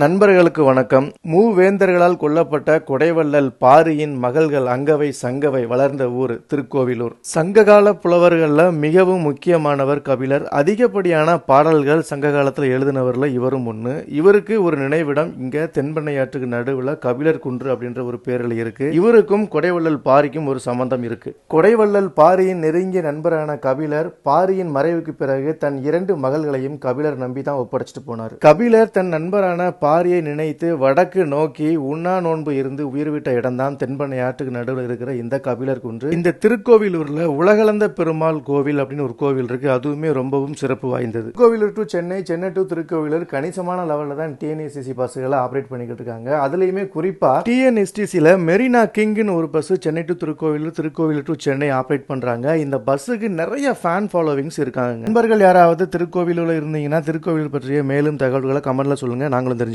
நண்பர்களுக்கு வணக்கம். மூவேந்தர்களால் கொல்லப்பட்ட கொடைவள்ளல் பாரியின் மகள்கள் அங்கவை சங்கவை வளர்ந்த ஊர் திருக்கோவிலூர். சங்ககால புலவர்களில் மிகவும் முக்கியமானவர் கபிலர். அதிகப்படியான பாடல்கள் சங்க காலத்தில் எழுதினவர்ல இவரும் ஒன்று இவருக்கு ஒரு நினைவிடம் இங்க தென்பண்ணையாற்றுக்கு நடுவில் கபிலர் குன்று அப்படின்ற ஒரு பேரில் இருக்கு. இவருக்கும் கொடைவள்ளல் பாரிக்கும் ஒரு சம்பந்தம் இருக்கு. கொடைவள்ளல் பாரியின் நெருங்கிய நண்பரான கபிலர் பாரியின் மறைவுக்கு பிறகு தன் இரண்டு மகள்களையும் கபிலர் நம்பி தான் ஒப்படைச்சிட்டு போனார். கபிலர் தன் நண்பரான பாரியை நினைத்து வடக்கு நோக்கி உண்ணா நோன்பு இருந்து உயிர் விட்ட இடம்தான் தென்பண்ணை ஆற்றுக்கு நடுவில் இருக்கிற இந்த கபிலர் குன்று. இந்த திருக்கோவிலூர்ல உலகளந்த பெருமாள் கோவில் அப்படின்னு ஒரு கோவில் இருக்கு. அதுவுமே ரொம்பவும் சிறப்பு வாய்ந்தது. கோவிலூர் டு சென்னை சென்னை டு திருக்கோவிலூர் கணிசமான லெவல்ல தான் டிஎன்எஸ்டிசி பஸ்ஸுகளை ஆப்ரேட் பண்ணிக்கிட்டு இருக்காங்க. அதுலயுமே குறிப்பா டிஎன்எஸ்டிசியில மெரினா கிங்னு ஒரு bus Chennai to Tirukkovilur Tirukkovilur to Chennai operate பண்றாங்க. இந்த பஸ்ஸுக்கு நிறைய ஃபேன் ஃபாலோவிங்ஸ் இருக்காங்க. நண்பர்கள் யாராவது திருக்கோவிலூர்ல இருந்தீங்கன்னா திருக்கோவில் பற்றிய மேலும் தகவல்களை கமெண்ட்ல சொல்லுங்க. நாங்களும் தெரிஞ்சு